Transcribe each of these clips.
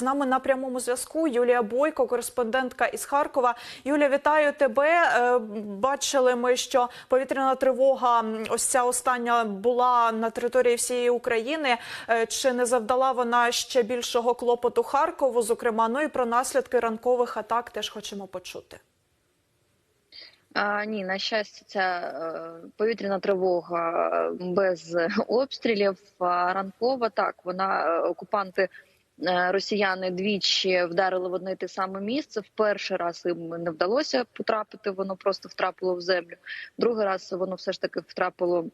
З нами на прямому зв'язку Юлія Бойко, кореспондентка із Харкова. Юлія, вітаю тебе. Е, Бачили ми, що повітряна тривога, ось ця остання була на території всієї України. Е, Чи не завдала вона ще більшого клопоту Харкову? Зокрема, ну і про наслідки ранкових атак теж хочемо почути. А, ні, на щастя, ця е, повітряна тривога без обстрілів. Ранкова так вона окупанти. Е, Росіяни двічі вдарили в одне те саме місце. В перший раз їм не вдалося потрапити, воно просто втрапило в землю. Другий раз воно все ж таки втрапило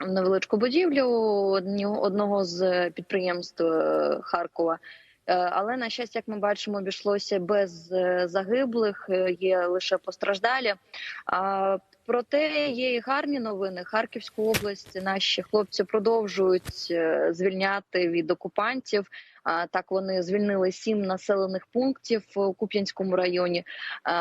невеличку будівлю одного з підприємств е, Харкова. Е, Але на щастя, як ми бачимо, обійшлося без загиблих, є лише постраждалі. Проте є і гарні новини. Харківську область наші хлопці продовжують звільняти від окупантів. Так вони звільнили сім населених пунктів у Куп'янському районі.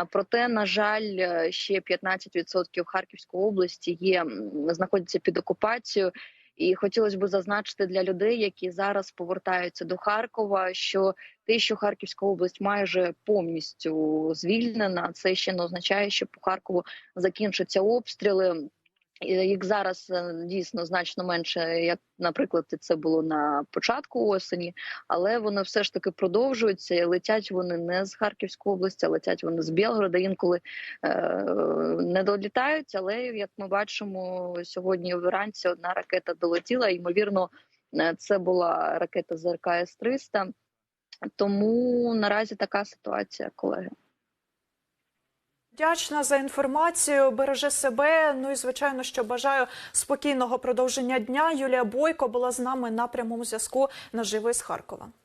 Проте, на жаль, е, ще 15% Харківської області є знаходяться під окупацією. І хотілося б зазначити для людей, які зараз повертаються до Харкова, що те, що Харківська область майже повністю звільнена, це ще не означає, що по Харкову закінчаться обстріли. Їх зараз е, дійсно значно менше, як, наприклад, це було на початку осені, але вони все ж таки продовжуються. і Летять вони не з Харківської області, а летять вони з Білгорода. Інколи е, не долітають. Але як ми бачимо, сьогодні вранці одна ракета долетіла. Ймовірно, е, це була ракета ЗРК С-300. Тому наразі така ситуація, колеги. Вдячна за інформацію. Бережи себе. Ну і звичайно, що бажаю спокійного продовження дня. Юлія Бойко була з нами на прямому зв'язку наживо із Харкова.